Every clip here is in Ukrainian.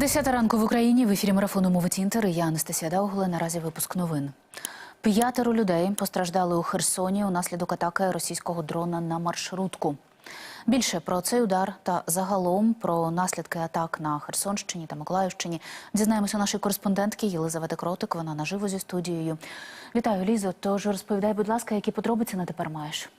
Десята ранку в Україні в ефірі марафону «Мовить Інтер». Я Анастасія Даугла. Наразі випуск новин. П'ятеро людей постраждали у Херсоні унаслідок атаки російського дрона на маршрутку. Більше про цей удар та загалом про наслідки атак на Херсонщині та Миколаївщині дізнаємося у нашої кореспондентки Єлизавети Кротик. Вона наживо зі студією. Вітаю, Лізо. Тож розповідай, будь ласка, які подробиці на тепер маєш.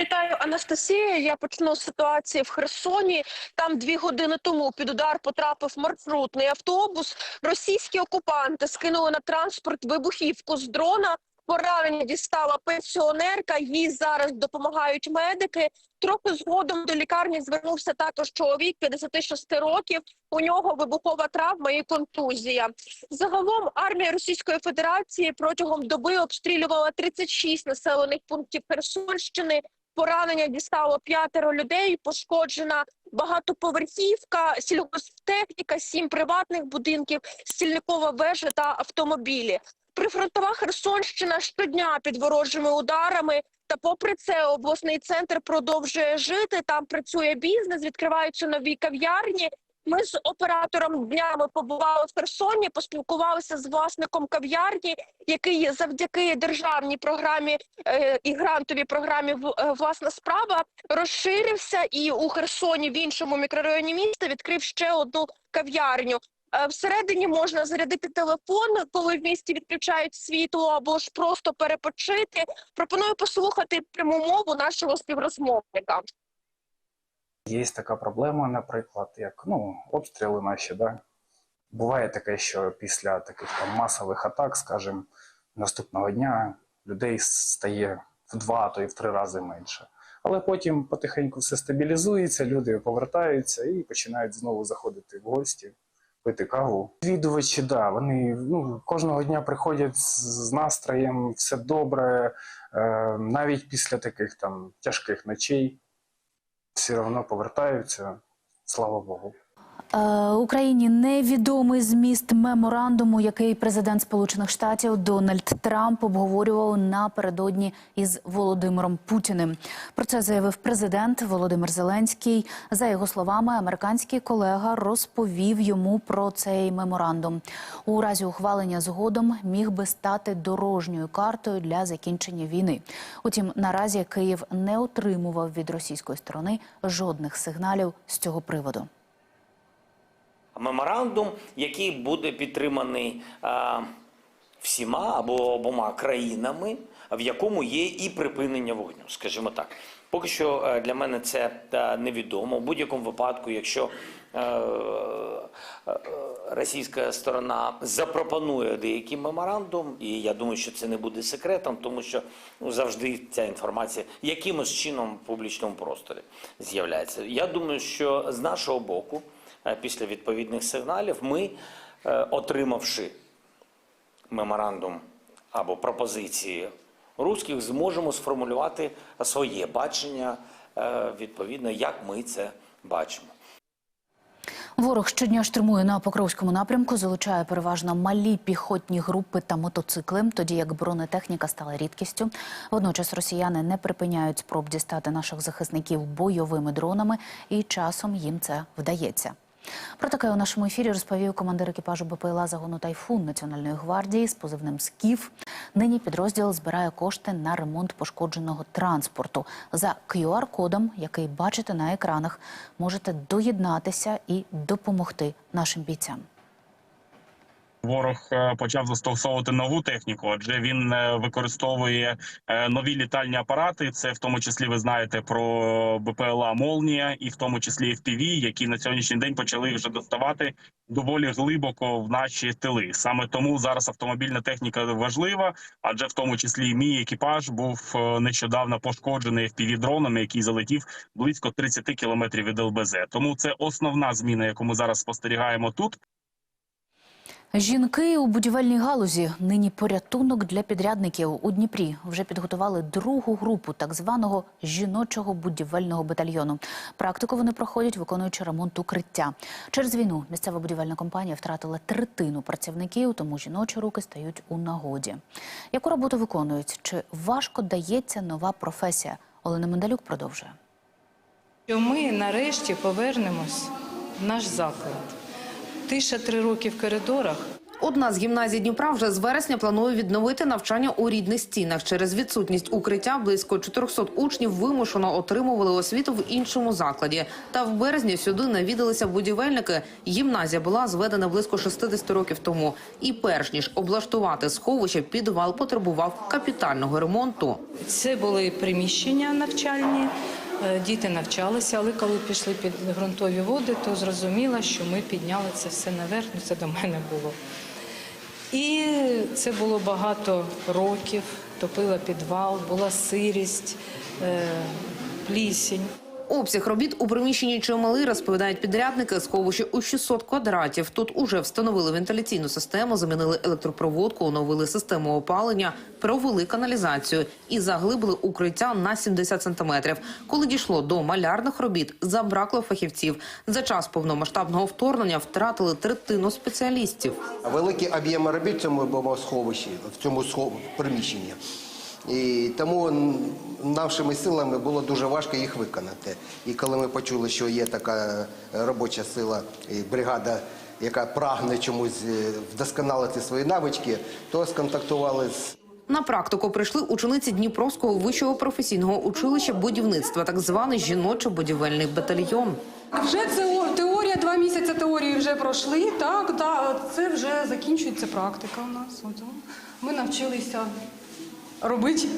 Вітаю, Анастасія. Я почну з ситуації в Херсоні. Там дві години тому під удар потрапив маршрутний автобус. Російські окупанти скинули на транспорт вибухівку з дрона. Поранення дістала пенсіонерка. Їй зараз допомагають медики. Трохи згодом до лікарні звернувся також чоловік 56 років. У нього вибухова травма і контузія. Загалом армія Російської Федерації протягом доби обстрілювала 36 населених пунктів Херсонщини. Поранення дістало п'ятеро людей. Пошкоджена багатоповерхівка, сільгосптехніка, сім приватних будинків, стільникова вежа та автомобілі. Прифронтова Херсонщина щодня під ворожими ударами. Та попри це обласний центр продовжує жити. Там працює бізнес, відкриваються нові кав'ярні. Ми з оператором днями побували в Херсоні, поспілкувалися з власником кав'ярні, який завдяки державній програмі е, і грантовій програмі е, власна справа розширився і у Херсоні в іншому мікрорайоні міста відкрив ще одну кав'ярню. Е, Всередині можна зарядити телефон, коли в місті відключають світло, або ж просто перепочити. Пропоную послухати пряму мову нашого співрозмовника. Є така проблема, наприклад, як ну, обстріли наші. Да? Буває таке, що після таких там масових атак, скажімо, наступного дня людей стає в два, то і в три рази менше. Але потім потихеньку все стабілізується, люди повертаються і починають знову заходити в гості, пити каву. Відвідувачі, да, вони ну, кожного дня приходять з настроєм, все добре, е, навіть після таких там тяжких ночей все одно повертаються, слава Богу. Е, Україні невідомий зміст меморандуму, який президент Сполучених Штатів Дональд Трамп обговорював напередодні із Володимиром Путіним. Про це заявив президент Володимир Зеленський. За його словами, американський колега розповів йому про цей меморандум. У разі ухвалення згодом міг би стати дорожньою картою для закінчення війни. Утім, наразі Київ не отримував від російської сторони жодних сигналів з цього приводу. Меморандум, який буде підтриманий е, всіма або обома країнами, в якому є і припинення вогню, скажімо так. Поки що е, для мене це е, невідомо. У будь-якому випадку, якщо е, російська сторона запропонує деякий меморандум, і я думаю, що це не буде секретом, тому що ну, завжди ця інформація якимось чином в публічному просторі з'являється. Я думаю, що з нашого боку, після відповідних сигналів, ми, е, отримавши меморандум або пропозиції руських, зможемо сформулювати своє бачення е, відповідно, як ми це бачимо. Ворог щодня штурмує на Покровському напрямку, залучає переважно малі піхотні групи та мотоцикли, тоді як бронетехніка стала рідкістю. Водночас росіяни не припиняють спроб дістати наших захисників бойовими дронами, і часом їм це вдається. Про таке у нашому ефірі розповів командир екіпажу БПЛА загону Тайфун Національної гвардії з позивним СКІФ. Нині підрозділ збирає кошти на ремонт пошкодженого транспорту. За QR-кодом, який бачите на екранах, можете доєднатися і допомогти нашим бійцям. Ворог е, почав застосовувати нову техніку, адже він е, використовує е, нові літальні апарати. Це в тому числі ви знаєте про БПЛА Молнія, і в тому числі FPV, які на сьогоднішній день почали вже доставати доволі глибоко в наші тили. Саме тому зараз автомобільна техніка важлива, адже в тому числі мій екіпаж був нещодавно пошкоджений fpv дроном, який залетів близько 30 кілометрів від ЛБЗ. Тому це основна зміна, яку ми зараз спостерігаємо тут. Жінки у будівельній галузі нині порятунок для підрядників у Дніпрі вже підготували другу групу так званого жіночого будівельного батальйону. Практику вони проходять, виконуючи ремонт укриття. Через війну місцева будівельна компанія втратила третину працівників, тому жіночі руки стають у нагоді. Яку роботу виконують? Чи важко дається нова професія? Олена Мендалюк продовжує. ми нарешті повернемось наш заклад. Тиша три роки в коридорах. Одна з гімназій Дніпра вже з вересня планує відновити навчання у рідних стінах. Через відсутність укриття близько 400 учнів вимушено отримували освіту в іншому закладі. Та в березні сюди навідалися будівельники. Гімназія була зведена близько 60 років тому. І перш ніж облаштувати сховище, підвал потребував капітального ремонту. Це були приміщення навчальні, діти навчалися, але коли пішли під ґрунтові води, то зрозуміла, що ми підняли це все наверх, ну це до мене було. І це було багато років, топила підвал, була сирість, е, плісінь. Обсяг робіт у приміщенні чималий, розповідають підрядники. Сховище у 600 квадратів. Тут уже встановили вентиляційну систему, замінили електропроводку, оновили систему опалення, провели каналізацію і заглибили укриття на 70 сантиметрів. Коли дійшло до малярних робіт, забракло фахівців. За час повномасштабного вторгнення втратили третину спеціалістів. Великі об'єми робіт в цьому бомбосховищі, в цьому приміщенні. І тому нашими силами було дуже важко їх виконати. І коли ми почули, що є така е, робоча сила, і бригада, яка прагне чомусь е, вдосконалити свої навички, то сконтактували з На практику прийшли учениці Дніпровського вищого професійного училища будівництва, так званий жіночо-будівельний батальйон. Вже це теорія, два місяці теорії вже пройшли. Так, да, це вже закінчується практика у нас. Ми навчилися робити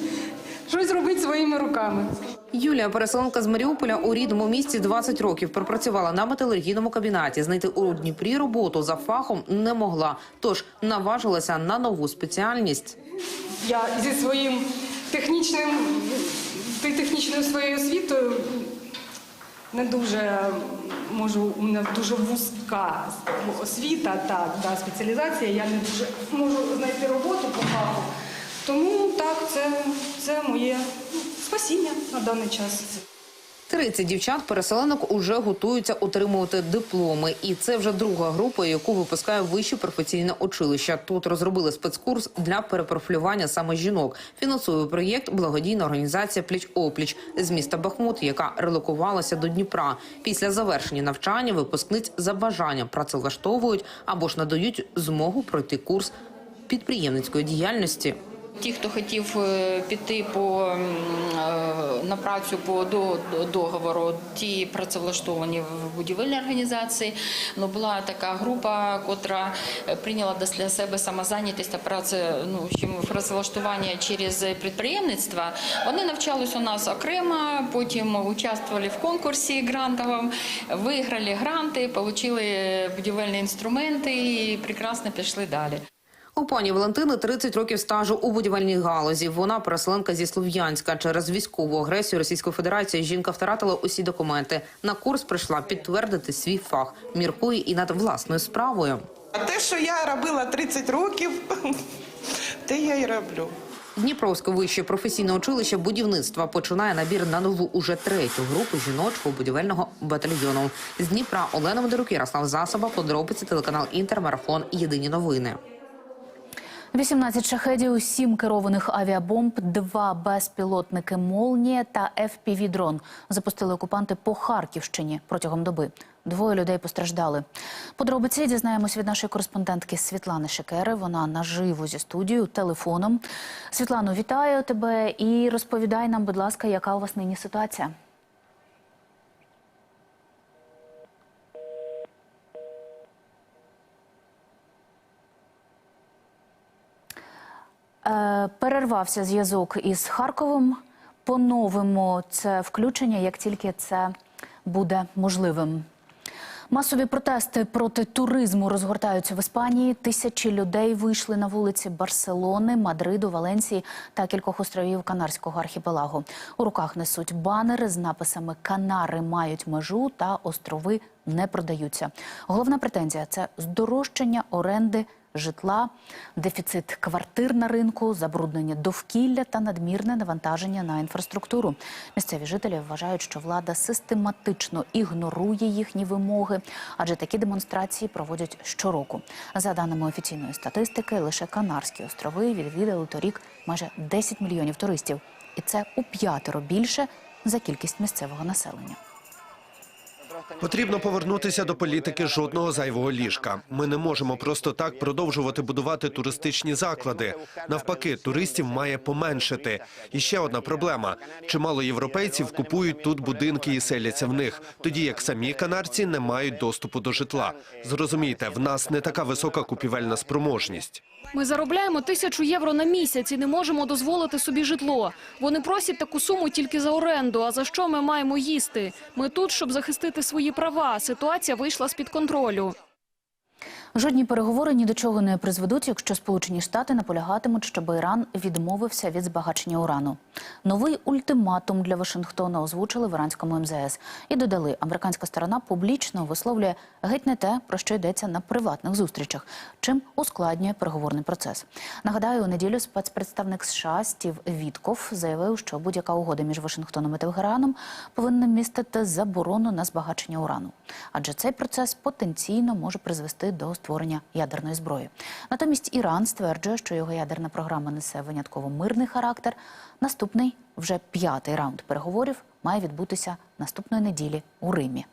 щось робити своїми руками. Юлія, переселенка з Маріуполя у рідному місті 20 років пропрацювала на металургійному кабінеті. Знайти у Дніпрі роботу за фахом не могла, тож наважилася на нову спеціальність. Я зі своїм технічним технічною своєю освітою не дуже можу, у мене дуже вузька освіта, так, да, спеціалізація. Я не дуже можу знайти роботу по фаху. Тому так, це, це моє ну, спасіння на даний час. 30 дівчат-переселенок уже готуються отримувати дипломи. І це вже друга група, яку випускає вище професійне училище. Тут розробили спецкурс для перепрофілювання саме жінок. Фінансує проєкт благодійна організація Пліч-опліч з міста Бахмут, яка релокувалася до Дніпра. Після завершення навчання випускниць за бажанням працевлаштовують або ж надають змогу пройти курс підприємницької діяльності. Ті, хто хотів е, піти по е, на працю по до- до- договору, ті працевлаштовані в будівельній організації. Ну була така група, котра е, прийняла для себе самозайнятість та праце, ну працевлаштування через підприємництво. Вони навчались у нас окремо, потім участвували в конкурсі грантовому, виграли гранти, отримали будівельні інструменти і прекрасно пішли далі. У пані Валентини 30 років стажу у будівельній галузі. Вона переселенка зі Слов'янська. Через військову агресію Російської Федерації жінка втратила усі документи. На курс прийшла підтвердити свій фах. Міркує і над власною справою. А те, що я робила 30 років, те я й роблю. Дніпровське вище професійне училище будівництва починає набір на нову уже третю групу жіночого будівельного батальйону. З Дніпра Олена Медорук, Ярослав Засоба, подробиці телеканал Інтермарафон. Єдині новини. 18 шахедів, 7 керованих авіабомб, 2 безпілотники «Молнія» та FPV-дрон запустили окупанти по Харківщині протягом доби. Двоє людей постраждали. Подробиці дізнаємось від нашої кореспондентки Світлани Шекери. Вона наживо зі студією телефоном. Світлано, вітаю тебе і розповідай нам, будь ласка, яка у вас нині ситуація? Перервався зв'язок із Харковом. Поновимо це включення, як тільки це буде можливим. Масові протести проти туризму розгортаються в Іспанії. Тисячі людей вийшли на вулиці Барселони, Мадриду, Валенції та кількох островів Канарського архіпелагу. У руках несуть банери з написами Канари мають межу та острови не продаються. Головна претензія це здорожчання оренди житла, дефіцит квартир на ринку, забруднення довкілля та надмірне навантаження на інфраструктуру. Місцеві жителі вважають, що влада систематично ігнорує їхні вимоги, адже такі демонстрації проводять щороку. За даними офіційної статистики, лише Канарські острови відвідали торік майже 10 мільйонів туристів, і це у п'ятеро більше за кількість місцевого населення. Потрібно повернутися до політики жодного зайвого ліжка. Ми не можемо просто так продовжувати будувати туристичні заклади. Навпаки, туристів має поменшити. І ще одна проблема: чимало європейців купують тут будинки і селяться в них, тоді як самі канарці не мають доступу до житла. Зрозумійте, в нас не така висока купівельна спроможність. Ми заробляємо тисячу євро на місяць і не можемо дозволити собі житло. Вони просять таку суму тільки за оренду. А за що ми маємо їсти? Ми тут, щоб захистити свої права. Ситуація вийшла з під контролю. Жодні переговори ні до чого не призведуть, якщо Сполучені Штати наполягатимуть, щоб Іран відмовився від збагачення урану. Новий ультиматум для Вашингтона озвучили в іранському МЗС і додали, американська сторона публічно висловлює геть не те, про що йдеться на приватних зустрічах, чим ускладнює переговорний процес. Нагадаю, у неділю спецпредставник США Стів Вітков заявив, що будь-яка угода між Вашингтоном і Тегераном повинна містити заборону на збагачення урану, адже цей процес потенційно може призвести до створення ядерної зброї. Натомість Іран стверджує, що його ядерна програма несе винятково мирний характер. Наступний, вже п'ятий раунд переговорів, має відбутися наступної неділі у Римі.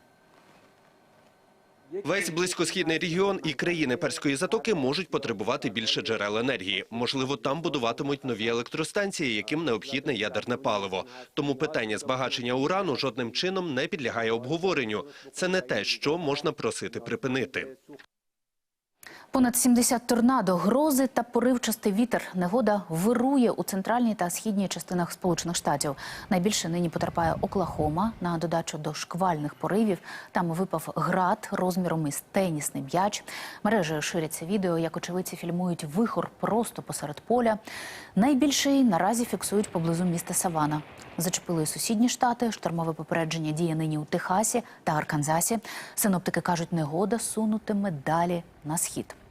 Весь близькосхідний регіон і країни Перської затоки можуть потребувати більше джерел енергії. Можливо, там будуватимуть нові електростанції, яким необхідне ядерне паливо. Тому питання збагачення урану жодним чином не підлягає обговоренню. Це не те, що можна просити припинити. Понад 70 торнадо, грози та поривчастий вітер. Негода вирує у центральній та східній частинах Сполучених Штатів. Найбільше нині потерпає Оклахома. На додачу до шквальних поривів там випав град розміром із тенісний м'яч. Мережею ширяться відео, як очевидці фільмують вихор просто посеред поля. Найбільший наразі фіксують поблизу міста Савана. Зачепили сусідні штати. Штормове попередження діє нині у Техасі та Арканзасі. Синоптики кажуть, негода сунутиме далі на схід.